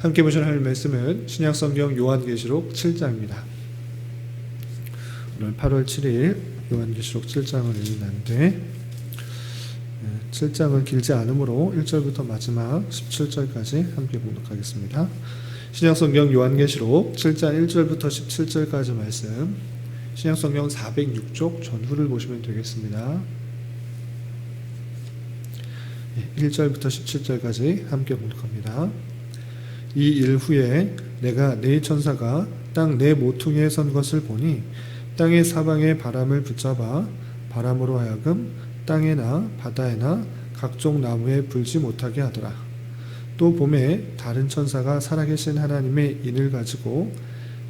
함께 보실 하나님 말씀은 신약성경 요한계시록 7장입니다. 오늘 8월 7일 요한계시록 7장을 읽는데 7장은 길지 않으므로 1절부터 마지막 17절까지 함께 공독하겠습니다. 신약성경 요한계시록 7장 1절부터 17절까지 말씀 신약성경 406쪽 전후를 보시면 되겠습니다. 1절부터 17절까지 함께 공독합니다. 이 일 후에 내가 네 천사가 땅네 모퉁이에 선 것을 보니 땅의 사방에 바람을 붙잡아 바람으로 하여금 땅에나 바다에나 각종 나무에 불지 못하게 하더라. 또 봄에 다른 천사가 살아계신 하나님의 인을 가지고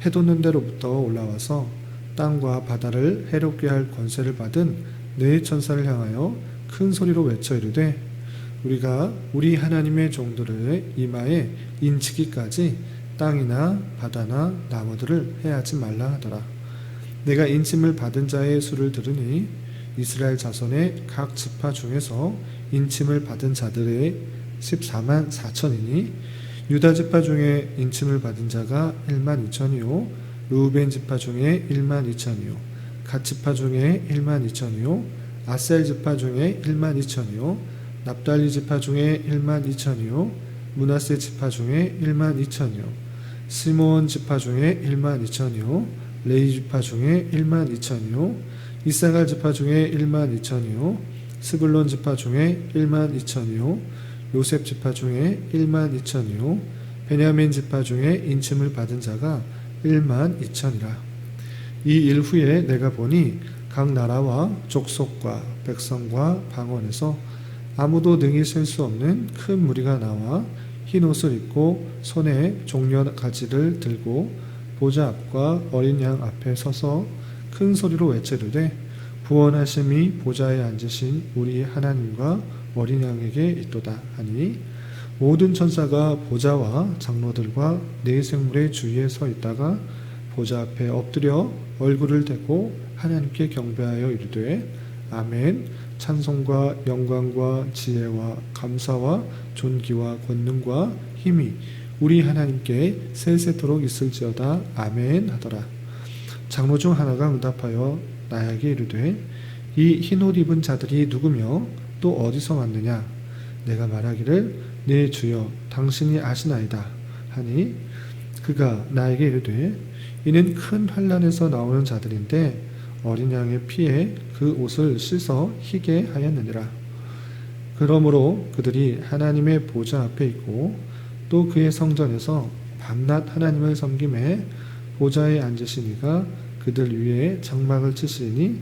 해돋는 데로부터 올라와서 땅과 바다를 해롭게 할 권세를 받은 네 천사를 향하여 큰 소리로 외쳐 이르되 우리가 우리 하나님의 종들의 이마에 인치기까지 땅이나 바다나 나무들을 해하지 말라 하더라. 내가 인침을 받은 자의 수를 들으니 이스라엘 자손의 각 지파 중에서 인침을 받은 자들의 14만 4천이니 유다 지파 중에 인침을 받은 자가 1만 2천이요 루벤 지파 중에 1만 2천이요 갓 지파 중에 1만 2천이요 아셀 지파 중에 1만 2천이요 납달리 지파 중에 1만 2천이요. 문하세 지파 중에 1만 2천이요. 시몬 지파 중에 1만 2천이요. 레이 지파 중에 1만 2천이요. 이사갈 지파 중에 1만 2천이요. 스불론 지파 중에 1만 2천이요. 요셉 지파 중에 1만 2천이요. 베냐민 지파 중에 인침을 받은 자가 1만 2천이라. 이 일 후에 내가 보니 각 나라와 족속과 백성과 방언에서 아무도 능히 셀 수 없는 큰 무리가 나와 흰 옷을 입고 손에 종려 가지를 들고 보좌 앞과 어린 양 앞에 서서 큰 소리로 외치르되 구원하심이 보좌에 앉으신 우리 하나님과 어린 양에게 있도다 하니 모든 천사가 보좌와 장로들과 네 생물의 주위에 서 있다가 보좌 앞에 엎드려 얼굴을 대고 하나님께 경배하여 이르되 아멘 찬송과 영광과 지혜와 감사와 존귀와 권능과 힘이 우리 하나님께 세세토록 있을지어다. 아멘 하더라. 장로 중 하나가 응답하여 나에게 이르되 이 흰 옷 입은 자들이 누구며 또 어디서 왔느냐? 내가 말하기를 네 주여 당신이 아시나이다 하니 그가 나에게 이르되 이는 큰 환란에서 나오는 자들인데 어린 양의 피에 그 옷을 씻어 희게 하였느니라. 그러므로 그들이 하나님의 보좌 앞에 있고 또 그의 성전에서 밤낮 하나님을 섬김에 보좌에 앉으시니가 그들 위에 장막을 치시니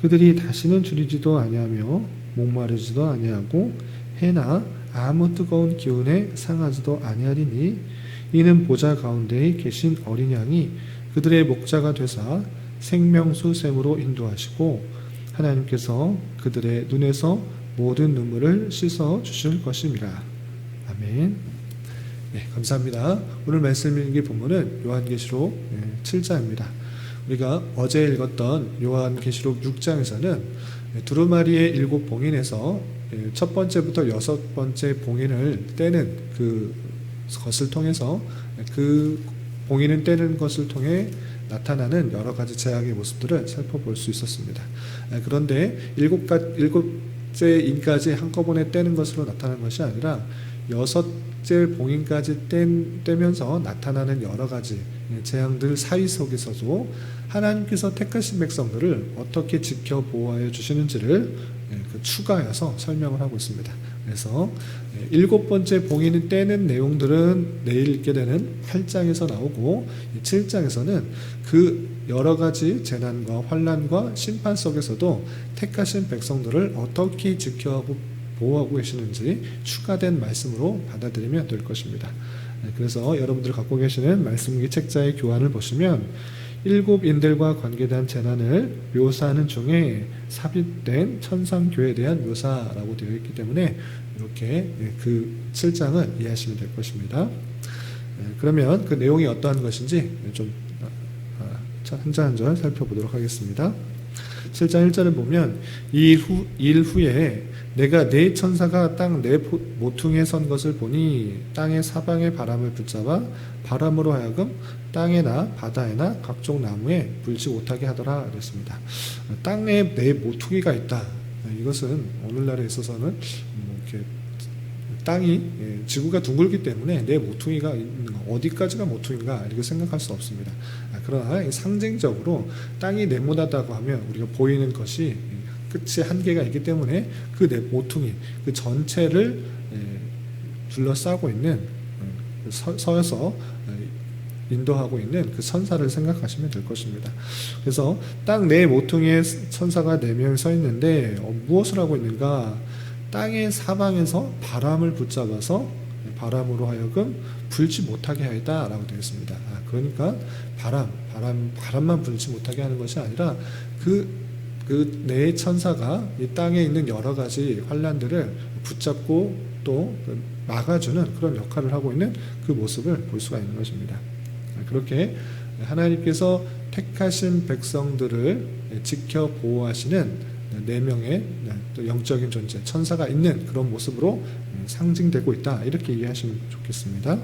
그들이 다시는 줄이지도 아니하며 목마르지도 아니하고 해나 아무 뜨거운 기운에 상하지도 아니하리니 이는 보좌 가운데에 계신 어린 양이 그들의 목자가 되사 생명수 샘으로 인도하시고 하나님께서 그들의 눈에서 모든 눈물을 씻어 주실 것입니다. 아멘. 네, 감사합니다. 오늘 말씀 읽기 본문은 요한계시록 7장입니다. 우리가 어제 읽었던 요한계시록 6장에서는 두루마리의 일곱 봉인에서 첫 번째부터 여섯 번째 봉인을 떼는 그 것을 통해서 그 봉인을 떼는 것을 통해 나타나는 여러 가지 제약의 모습들을 살펴볼 수 있었습니다. 그런데 일곱 가 일곱째 인까지 한꺼번에 떼는 것으로 나타나는 것이 아니라 여섯 째 봉인까지 뗀, 떼면서 나타나는 여러 가지 재앙들 사이 속에서도 하나님께서 택하신 백성들을 어떻게 지켜 보호하여 주시는지를 그 추가해서 설명을 하고 있습니다. 그래서 일곱 번째 봉인을 떼는 내용들은 내일 읽게 되는 8장에서 나오고 7장에서는 그 여러 가지 재난과 환란과 심판 속에서도 택하신 백성들을 어떻게 지켜하고 보호하고 계시는지 추가된 말씀으로 받아들이면 될 것입니다. 그래서 여러분들 갖고 계시는 말씀기 책자의 교환을 보시면 일곱 인들과 관계된 재난을 묘사하는 중에 삽입된 천상교에 대한 묘사라고 되어 있기 때문에 이렇게 그 7장을 이해하시면 될 것입니다. 그러면 그 내용이 어떠한 것인지 좀 한 절 한 절 살펴보도록 하겠습니다. 7장 1절을 보면 이 후, 일 후에 내가 네 천사가 땅네 모퉁이에 선 것을 보니 땅의 사방의 바람을 붙잡아 바람으로 하여금 땅에나 바다에나 각종 나무에 불지 못하게 하더라 그랬습니다. 땅에 네 모퉁이가 있다. 이것은 오늘날에 있어서는 뭐 이렇게 땅이 예, 지구가 둥글기 때문에 내 모퉁이가 어디까지가 모퉁인가 이렇게 생각할 수 없습니다. 아, 그러나 상징적으로 땅이 네모나다고 하면 우리가 보이는 것이 끝이 한계가 있기 때문에 그네 모퉁이 그 전체를 예, 둘러싸고 있는 어, 서, 서여서 어, 인도하고 있는 그 천사를 생각하시면 될 것입니다. 그래서 땅네 모퉁이에 천사가 네 명이 서 있는데 어, 무엇을 하고 있는가? 땅의 사방에서 바람을 붙잡아서 바람으로 하여금 불지 못하게 하였다라고 되어 있습니다. 아, 그러니까 바람, 바람, 바람만 불지 못하게 하는 것이 아니라 그, 그네 천사가 이 땅에 있는 여러 가지 환란들을 붙잡고 또 막아주는 그런 역할을 하고 있는 그 모습을 볼 수가 있는 것입니다. 아, 그렇게 하나님께서 택하신 백성들을 지켜 보호하시는 네 명의 또 영적인 존재, 천사가 있는 그런 모습으로 상징되고 있다. 이렇게 이해하시면 좋겠습니다.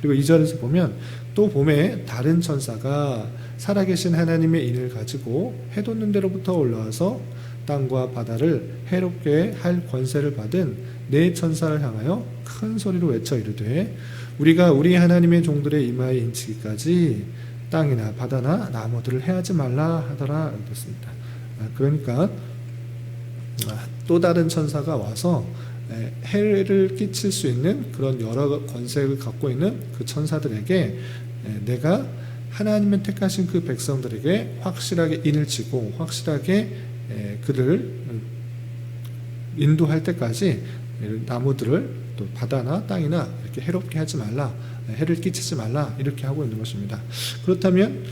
그리고 2절에서 보면 또 봄에 다른 천사가 살아계신 하나님의 인을 가지고 해돋는 데로부터 올라와서 땅과 바다를 해롭게 할 권세를 받은 네 천사를 향하여 큰 소리로 외쳐 이르되 우리가 우리 하나님의 종들의 이마에 인치기까지 땅이나 바다나 나무들을 해하지 말라 하더라 그랬습니다. 그러니까 또 다른 천사가 와서 해를 끼칠 수 있는 그런 여러 권세를 갖고 있는 그 천사들에게 내가 하나님의 택하신 그 백성들에게 확실하게 인을 치고 확실하게 그를 인도할 때까지 나무들을 또 바다나 땅이나 이렇게 해롭게 하지 말라 해를 끼치지 말라 이렇게 하고 있는 것입니다. 그렇다면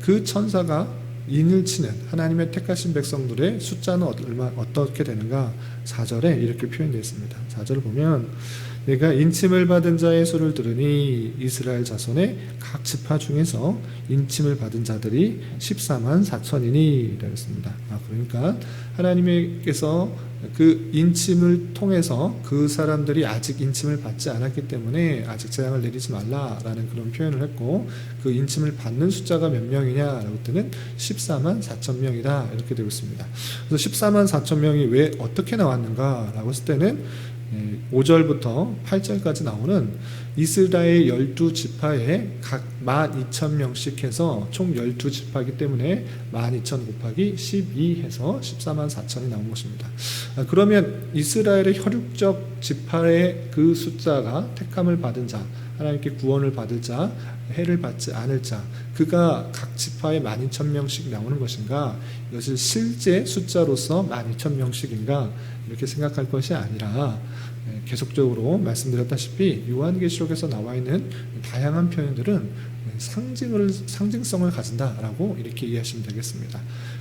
그 천사가 인을 치는 하나님의 택하신 백성들의 숫자는 얼마 어떻게 되는가? 4절에 이렇게 표현되어 있습니다. 4절을 보면 내가 인침을 받은 자의 수를 들으니 이스라엘 자손의 각 지파 중에서 인침을 받은 자들이 14만 4천이니 되었습니다. 아, 그러니까 하나님께서 그 인침을 통해서 그 사람들이 아직 인침을 받지 않았기 때문에 아직 재앙을 내리지 말라라는 그런 표현을 했고 그 인침을 받는 숫자가 몇 명이냐라고 때는 14만 4천 명이다 이렇게 되고 있습니다. 그래서 14만 4천 명이 왜 어떻게 나왔는가라고 했을 때는 5절부터 예, 8절까지 나오는 이스라엘 12 지파에 각 12,000명씩 해서 총 12지파이기 때문에 12,000 곱하기 12 해서 14만 4천이 나온 것입니다. 아, 그러면 이스라엘의 혈육적 지파의 그 숫자가 택함을 받은 자, 하나님께 구원을 받을 자, 해를 받지 않을 자, 그가 각 지파에 12,000명씩 나오는 것인가? 이것을 실제 숫자로서 12,000명씩인가? 이렇게 생각할 것이 아니라 예, 계속적으로 말씀드렸다시피 요한계시록에서 나와 있는 다양한 표현들은 상징을 상징성을 가진다라고 이렇게 이해하시면 되겠습니다.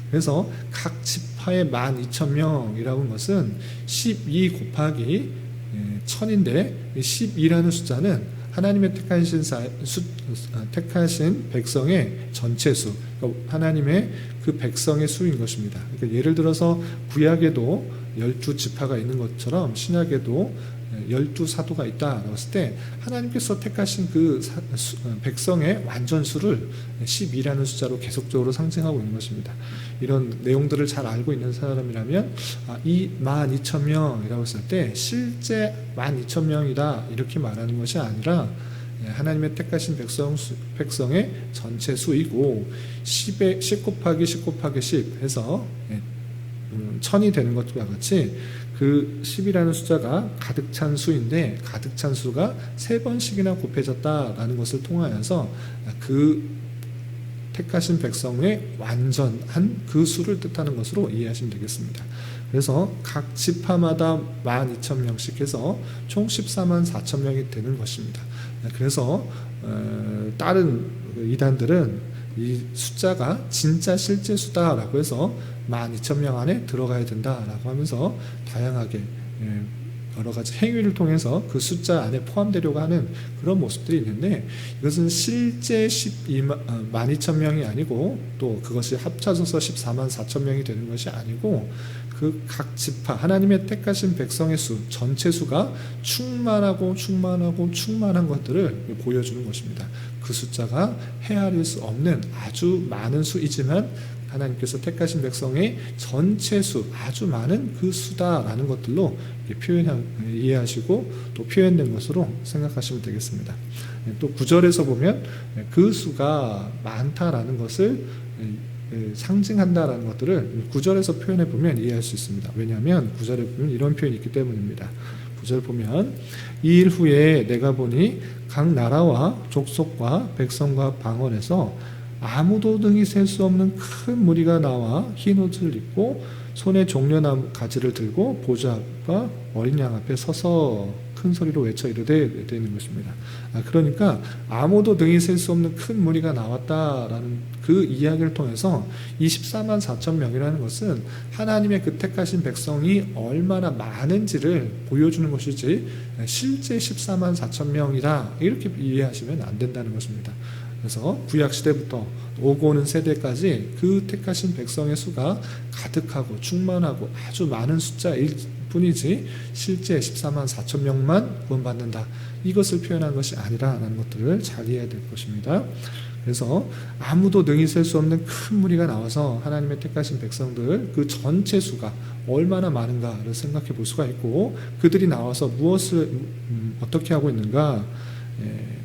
그래서 각 지파의 12,000명이라는 것은 12 곱하기 1000인데 12라는 숫자는 하나님의 택하신, 사, 수, 어, 택하신 백성의 전체 수, 그러니까 하나님의 그 백성의 수인 것입니다. 그러니까 예를 들어서 구약에도 열두 지파가 있는 것처럼 신약에도 열두 사도가 있다라고 했을 때 하나님께서 택하신 그 어, 백성의 완전수를 12라는 숫자로 계속적으로 상징하고 있는 것입니다. 이런 내용들을 잘 알고 있는 사람이라면 아, 이 12,000명이라고 했을 때 실제 12,000명이다 이렇게 말하는 것이 아니라 예, 하나님의 택하신 백성 수, 백성의 전체 수이고 10에 10 곱하기 10 곱하기 10 해서 예, 음, 천이 되는 것과 같이 그 10이라는 숫자가 가득 찬 수인데 가득 찬 수가 세 번씩이나 곱해졌다라는 것을 통하여서 그 택하신 백성의 완전한 그 수를 뜻하는 것으로 이해하시면 되겠습니다. 그래서 각 지파마다 12,000명씩 해서 총 14만 4천 명이 되는 것입니다. 그래서 어, 다른 이단들은 이 숫자가 진짜 실제 수다라고 해서 12,000명 안에 들어가야 된다라고 하면서 다양하게 예, 여러 가지 행위를 통해서 그 숫자 안에 포함되려고 하는 그런 모습들이 있는데 이것은 실제 12만, 12,000명이 아니고 또 그것이 합쳐져서 14만 4천 명이 되는 것이 아니고 그 각 지파 하나님의 택하신 백성의 수 전체 수가 충만하고 충만하고 충만한 것들을 보여주는 것입니다. 그 숫자가 헤아릴 수 없는 아주 많은 수이지만 하나님께서 택하신 백성의 전체 수 아주 많은 그 수다라는 것들로 표현 이해하시고 또 표현된 것으로 생각하시면 되겠습니다. 또 구절에서 보면 그 수가 많다라는 것을 상징한다라는 것들을 구절에서 표현해 보면 이해할 수 있습니다. 왜냐하면 구절에 보면 이런 표현이 있기 때문입니다. 구절 보면 이 일 후에 내가 보니 각 나라와 족속과 백성과 방언에서 아무도 등이 셀 수 없는 큰 무리가 나와 흰 옷을 입고 손에 종려나무 가지를 들고 보좌 앞과 어린 양 앞에 서서 큰 소리로 외쳐 이르되 되는 것입니다. 아, 그러니까 아무도 등이 셀 수 없는 큰 무리가 나왔다라는 그 이야기를 통해서 24만 4천 명이라는 것은 하나님의 그 택하신 백성이 얼마나 많은지를 보여주는 것이지 실제 14만 4천 명이다 이렇게 이해하시면 안 된다는 것입니다. 그래서 구약 시대부터 오고 오는 세대까지 그 택하신 백성의 수가 가득하고 충만하고 아주 많은 숫자일 뿐이지 실제 14만 4천 명만 구원받는다. 이것을 표현한 것이 아니라라는 것들을 잘 이해해야 될 것입니다. 그래서 아무도 능히 셀 수 없는 큰 무리가 나와서 하나님의 택하신 백성들 그 전체 수가 얼마나 많은가를 생각해 볼 수가 있고 그들이 나와서 무엇을 음, 어떻게 하고 있는가 예,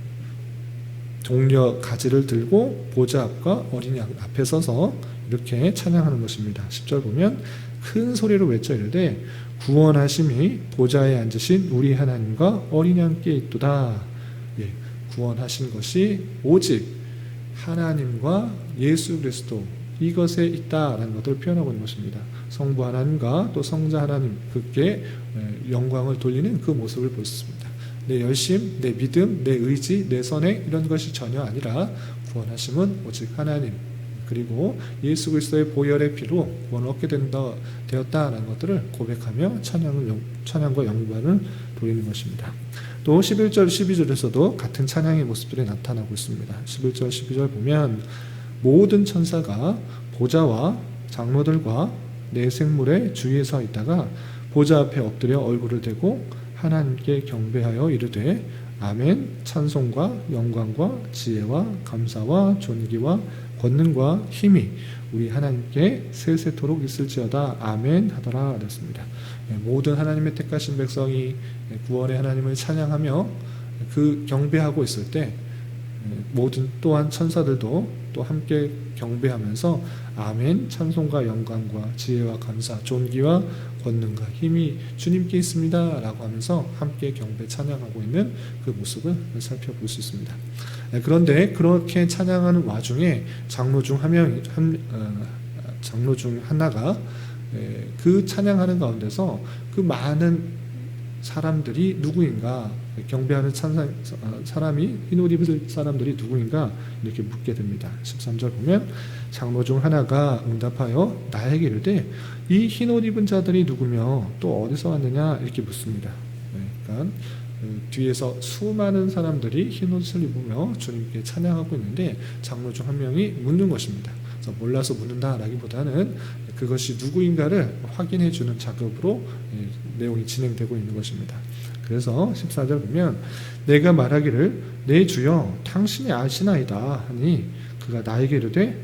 동료 가지를 들고 보좌 앞과 어린 양 앞에 서서 이렇게 찬양하는 것입니다. 10절 보면 큰 소리로 외쳐 이르되 구원하심이 보좌에 앉으신 우리 하나님과 어린 양께 있도다. 예, 구원하신 것이 오직 하나님과 예수 그리스도 이것에 있다라는 것을 표현하고 있는 것입니다. 성부 하나님과 또 성자 하나님 그께 영광을 돌리는 그 모습을 보였습니다. 내 열심, 내 믿음, 내 의지, 내 선행 이런 것이 전혀 아니라 구원하심은 오직 하나님 그리고 예수 그리스도의 보혈의 피로 구원을 얻게 된다 되었다라는 것들을 고백하며 찬양을 찬양과 영광을 돌리는 것입니다. 또 11절 12절에서도 같은 찬양의 모습들이 나타나고 있습니다. 11절 12절 보면 모든 천사가 보좌와 장로들과 내 생물의 주위에 서 있다가 보좌 앞에 엎드려 얼굴을 대고 하나님께 경배하여 이르되 아멘. 찬송과 영광과 지혜와 감사와 존귀와 권능과 힘이 우리 하나님께 세세토록 있을지어다. 아멘 하더라 그랬습니다. 예, 모든 하나님의 택하신 백성이 구원의 하나님을 찬양하며 그 경배하고 있을 때 예, 모든 또한 천사들도 또 함께 경배하면서 아멘. 찬송과 영광과 지혜와 감사 존귀와 권능과 힘이 주님께 있습니다 라고 하면서 함께 경배 찬양하고 있는 그 모습을 살펴볼 수 있습니다. 네, 그런데 그렇게 찬양하는 와중에 장로 중 한 명, 한 어, 장로 중 하나가 예, 그 찬양하는 가운데서 그 많은 사람들이 누구인가 경배하는 찬사, 사람이 흰옷 입을 사람들이 누구인가 이렇게 묻게 됩니다. 13절 보면 장로 중 하나가 응답하여 나에게 이르되 이 흰옷 입은 자들이 누구며 또 어디서 왔느냐 이렇게 묻습니다. 네, 그러니까 그 뒤에서 수많은 사람들이 흰옷을 입으며 주님께 찬양하고 있는데 장로 중 한 명이 묻는 것입니다. 몰라서 묻는다라기보다는 그것이 누구인가를 확인해 주는 작업으로 예, 내용이 진행되고 있는 것입니다. 그래서 14절 보면 내가 말하기를 내 주여 당신이 아시나이다 하니 그가 나에게 이르되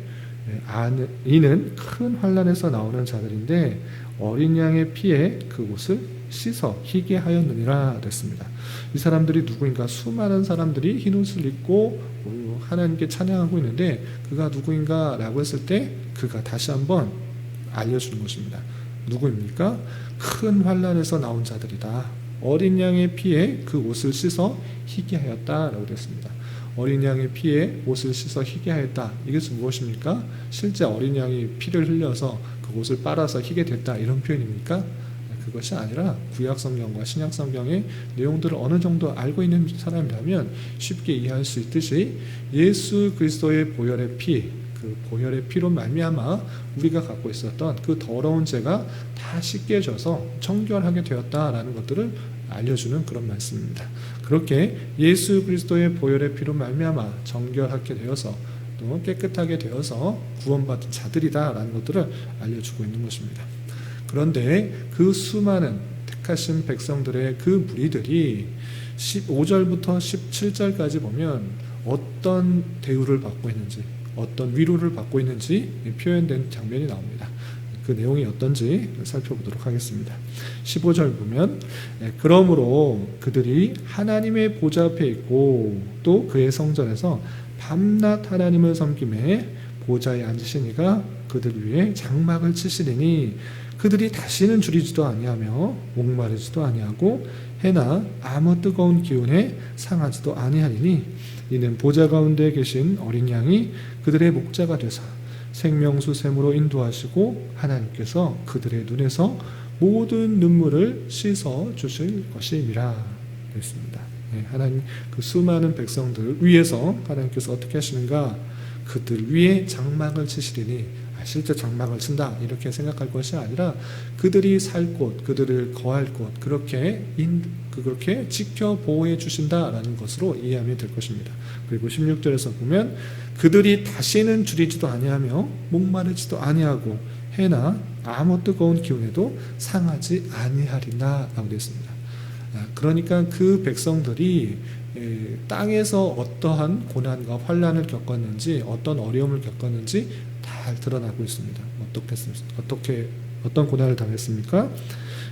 예, 이는 큰 환란에서 나오는 자들인데 어린 양의 피에 그곳을 씻어 희게 하였느니라 됐습니다. 이 사람들이 누구인가 수많은 사람들이 흰 옷을 입고 하나님께 찬양하고 있는데 그가 누구인가라고 했을 때 그가 다시 한번 알려주는 것입니다. 누구입니까? 큰 환란에서 나온 자들이다. 어린 양의 피에 그 옷을 씻어 희게 하였다라고 됐습니다. 어린 양의 피에 옷을 씻어 희게 하였다. 이것은 무엇입니까? 실제 어린 양이 피를 흘려서 그 옷을 빨아서 희게 됐다. 이런 표현입니까? 그것이 아니라 구약 성경과 신약 성경의 내용들을 어느 정도 알고 있는 사람이라면 쉽게 이해할 수 있듯이 예수 그리스도의 보혈의 피, 그 보혈의 피로 말미암아 우리가 갖고 있었던 그 더러운 죄가 다 씻겨져서 청결하게 되었다라는 것들을 알려주는 그런 말씀입니다. 그렇게 예수 그리스도의 보혈의 피로 말미암아 정결하게 되어서 또 깨끗하게 되어서 구원받은 자들이다라는 것들을 알려주고 있는 것입니다. 그런데 그 수많은 택하신 백성들의 그 무리들이 15절부터 17절까지 보면 어떤 대우를 받고 있는지 어떤 위로를 받고 있는지 표현된 장면이 나옵니다. 그 내용이 어떤지 살펴보도록 하겠습니다. 15절 보면 예, 그러므로 그들이 하나님의 보좌 앞에 있고 또 그의 성전에서 밤낮 하나님을 섬김에 보좌에 앉으시니가 그들 위에 장막을 치시리니 그들이 다시는 줄이지도 아니하며 목마르지도 아니하고 해나 아무 뜨거운 기운에 상하지도 아니하리니 이는 보좌 가운데 계신 어린 양이 그들의 목자가 되사 생명수 샘으로 인도하시고 하나님께서 그들의 눈에서 모든 눈물을 씻어 주실 것임이라 그랬습니다. 네, 하나님 그 수많은 백성들 위해서 하나님께서 어떻게 하시는가? 그들 위에 장막을 치시리니 아, 실제 장막을 친다 이렇게 생각할 것이 아니라 그들이 살 곳, 그들을 거할 곳 그렇게 인, 그렇게 지켜 보호해 주신다라는 것으로 이해하면 될 것입니다. 그리고 16절에서 보면 그들이 다시는 줄이지도 아니하며 목마르지도 아니하고 해나 아무 뜨거운 기운에도 상하지 아니하리나라고 되어 있습니다. 아, 그러니까 그 백성들이 예, 땅에서 어떠한 고난과 환란을 겪었는지 어떤 어려움을 겪었는지 잘 드러나고 있습니다. 어떻게 어떻게 어떤 고난을 당했습니까?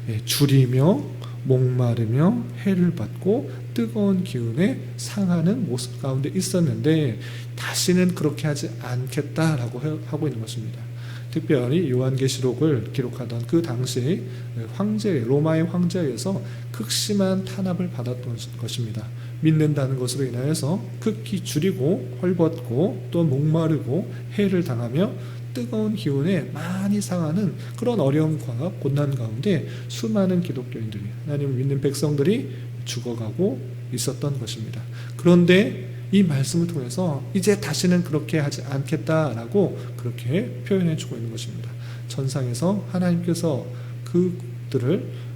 예, 줄이며 목마르며 해를 받고 뜨거운 기운에 상하는 모습 가운데 있었는데 다시는 그렇게 하지 않겠다라고 하고 있는 것입니다. 특별히 요한계시록을 기록하던 그 당시 황제 로마의 황제에서 극심한 탄압을 받았던 것입니다. 믿는다는 것으로 인하여서 극히 줄이고 헐벗고 또 목마르고 해를 당하며 뜨거운 기운에 많이 상하는 그런 어려움과 고난 가운데 수많은 기독교인들이 하나님을 믿는 백성들이 죽어가고 있었던 것입니다. 그런데 이 말씀을 통해서 이제 다시는 그렇게 하지 않겠다라고 그렇게 표현해 주고 있는 것입니다. 천상에서 하나님께서 그들을 예,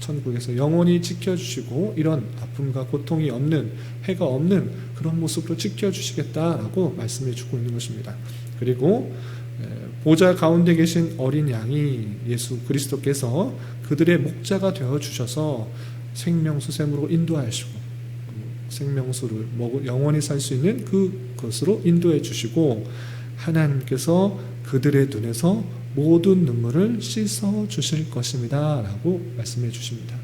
천국에서 영원히 지켜주시고 이런 아픔과 고통이 없는 해가 없는 그런 모습으로 지켜주시겠다라고 말씀해 주고 있는 것입니다. 그리고 예, 보좌 가운데 계신 어린 양이 예수 그리스도께서 그들의 목자가 되어 주셔서 생명수샘으로 인도하시고 생명수를 영원히 살 수 있는 그것으로 인도해 주시고 하나님께서 그들의 눈에서 모든 눈물을 씻어 주실 것입니다. 라고 말씀해 주십니다.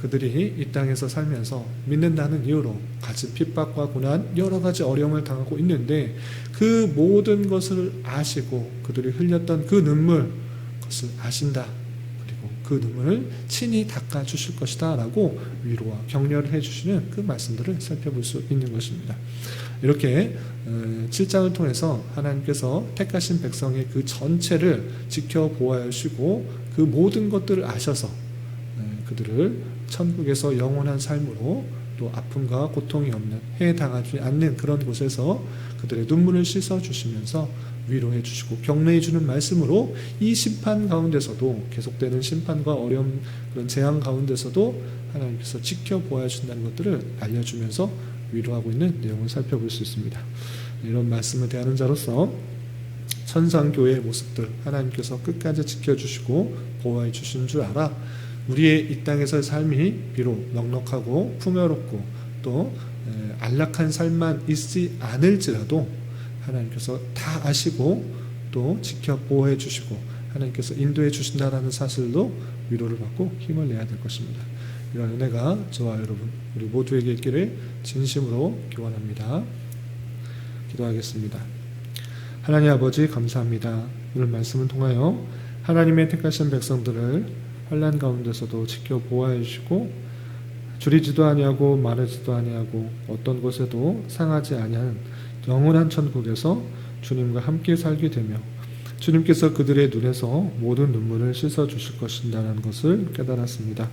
그들이 이 땅에서 살면서 믿는다는 이유로 가진 핍박과 고난, 여러 가지 어려움을 당하고 있는데 그 모든 것을 아시고 그들이 흘렸던 그 눈물, 그것을 아신다. 그 눈물을 친히 닦아 주실 것이다 라고 위로와 격려를 해 주시는 그 말씀들을 살펴볼 수 있는 것입니다. 이렇게 7장을 어, 통해서 하나님께서 택하신 백성의 그 전체를 지켜보아주시고 그 모든 것들을 아셔서 어, 그들을 천국에서 영원한 삶으로 또 아픔과 고통이 없는 해당하지 않는 그런 곳에서 그들의 눈물을 씻어 주시면서 위로해 주시고 격려해 주는 말씀으로 이 심판 가운데서도 계속되는 심판과 어려움 그런 재앙 가운데서도 하나님께서 지켜보아 준다는 것들을 알려주면서 위로하고 있는 내용을 살펴볼 수 있습니다. 이런 말씀을 대하는 자로서 천상교회의 모습들 하나님께서 끝까지 지켜주시고 보호해 주신 줄 알아 우리의 이 땅에서의 삶이 비록 넉넉하고 풍요롭고 또 안락한 삶만 있지 않을지라도 하나님께서 다 아시고 또 지켜 보호해 주시고 하나님께서 인도해 주신다라는 사실로 위로를 받고 힘을 내야 될 것입니다. 이런 은혜가 저와 여러분 우리 모두에게 있기를 진심으로 기원합니다. 기도하겠습니다. 하나님 아버지 감사합니다. 오늘 말씀을 통하여 하나님의 택하신 백성들을 환란 가운데서도 지켜 보호해 주시고 줄이지도 아니하고 마르지도 아니하고 어떤 곳에도 상하지 아니하는 영원한 천국에서 주님과 함께 살게 되며 주님께서 그들의 눈에서 모든 눈물을 씻어 주실 것이다라는 것을 깨달았습니다.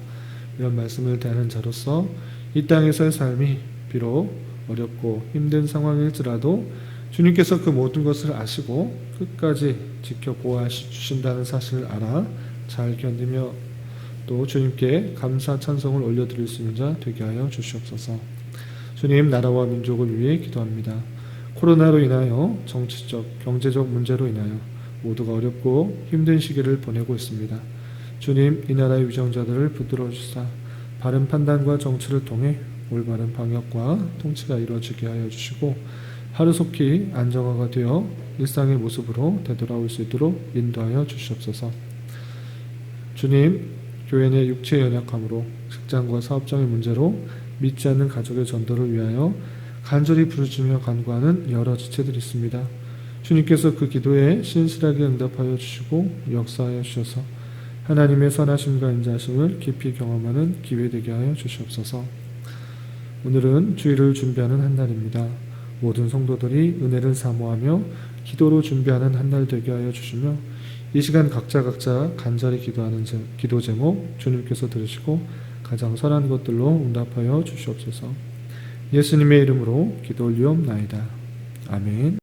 이런 말씀을 대하는 자로서 이 땅에서의 삶이 비록 어렵고 힘든 상황일지라도 주님께서 그 모든 것을 아시고 끝까지 지켜 보호하시 주신다는 사실을 알아 잘 견디며 또 주님께 감사 찬송을 올려드릴 수 있는 자 되게 하여 주시옵소서. 주님 나라와 민족을 위해 기도합니다. 코로나로 인하여 정치적, 경제적 문제로 인하여 모두가 어렵고 힘든 시기를 보내고 있습니다. 주님 이 나라의 위정자들을 붙들어 주사 바른 판단과 정치를 통해 올바른 방역과 통치가 이루어지게 하여 주시고 하루속히 안정화가 되어 일상의 모습으로 되돌아올 수 있도록 인도하여 주시옵소서. 주님, 교회 내 육체 연약함으로 직장과 사업장의 문제로 믿지 않는 가족의 전도를 위하여 간절히 부르짖으며 간구하는 여러 지체들이 있습니다. 주님께서 그 기도에 신실하게 응답하여 주시고 역사하여 주셔서 하나님의 선하심과 인자하심을 깊이 경험하는 기회 되게 하여 주시옵소서. 오늘은 주일을 준비하는 한 날입니다. 모든 성도들이 은혜를 사모하며 기도로 준비하는 한 날 되게 하여 주시며 이 시간 각자 각자 간절히 기도하는 제, 기도 제목 주님께서 들으시고 가장 선한 것들로 응답하여 주시옵소서. 예수님의 이름으로 기도 올리옵나이다. 아멘.